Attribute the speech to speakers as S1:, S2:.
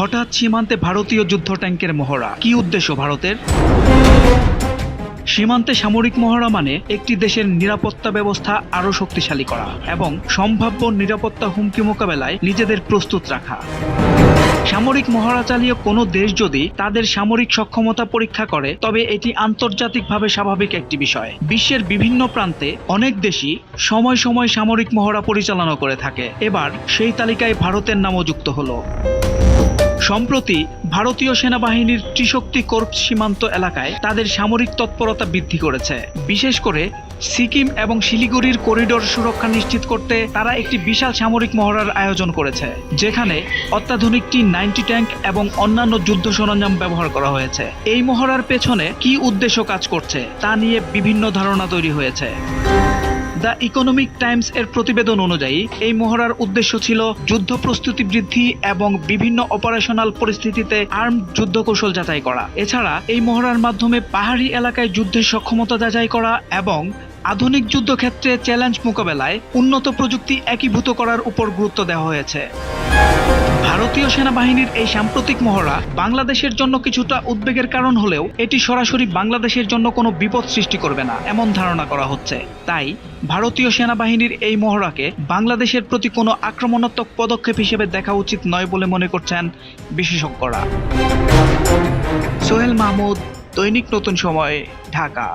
S1: হঠাৎ সীমান্তে ভারতীয় যুদ্ধ ট্যাঙ্কের মহড়া। কি উদ্দেশ্য ভারতের? সীমান্তে সামরিক মহড়া মানে একটি দেশের নিরাপত্তা ব্যবস্থা আরও শক্তিশালী করা এবং সম্ভাব্য নিরাপত্তা হুমকি মোকাবেলায় নিজেদের প্রস্তুত রাখা। সামরিক মহড়া চালিয়ে কোনো দেশ যদি তাদের সামরিক সক্ষমতা পরীক্ষা করে, তবে এটি আন্তর্জাতিকভাবে স্বাভাবিক একটি বিষয়। বিশ্বের বিভিন্ন প্রান্তে অনেক দেশই সময় সময় সামরিক মহড়া পরিচালনা করে থাকে। এবার সেই তালিকায় ভারতের নামও যুক্ত হলো। সম্প্রতি ভারতীয় সেনাবাহিনীর ত্রিশক্তি কর্পস সীমান্ত এলাকায় তাদের সামরিক তৎপরতা বৃদ্ধি করেছে। বিশেষ করে সিকিম এবং শিলিগুড়ির করিডোর সুরক্ষা নিশ্চিত করতে তারা একটি বিশাল সামরিক মহড়ার আয়োজন করেছে, যেখানে অত্যাধুনিক টি নাইনটি ট্যাঙ্ক এবং অন্যান্য যুদ্ধ সরঞ্জাম ব্যবহার করা হয়েছে। এই মহড়ার পেছনে কি উদ্দেশ্য কাজ করছে তা নিয়ে বিভিন্ন ধারণা তৈরি হয়েছে। দ্য ইকোনমিক টাইমস এর প্রতিবেদন অনুযায়ী, এই মহড়ার উদ্দেশ্য ছিল যুদ্ধ প্রস্তুতি বৃদ্ধি এবং বিভিন্ন অপারেশনাল পরিস্থিতিতে আর্ম যুদ্ধ কৌশল যাচাই করা। এছাড়া, এই মহড়ার মাধ্যমে পাহাড়ি এলাকায় যুদ্ধের সক্ষমতা যাচাই করা এবং আধুনিক যুদ্ধক্ষেত্রে চ্যালেঞ্জ মোকাবেলায় উন্নত প্রযুক্তি একীভূত করার উপর গুরুত্ব দেওয়া হয়েছে। ভারতীয় সেনাবাহিনীর এই সাম্প্রতিক মহড়া বাংলাদেশের জন্য কিছুটা উদ্বেগের কারণ হলেও এটি সরাসরি বাংলাদেশের জন্য কোনো বিপদ সৃষ্টি করবে না, এমন ধারণা করা হচ্ছে। তাই ভারতীয় সেনাবাহিনীর এই মহড়াকে বাংলাদেশের প্রতি কোনো আক্রমণাত্মক পদক্ষেপ হিসেবে দেখা উচিত নয় বলে মনে করছেন বিশেষজ্ঞরা। সোহেল মাহমুদ, দৈনিক নতুন সময়, ঢাকা।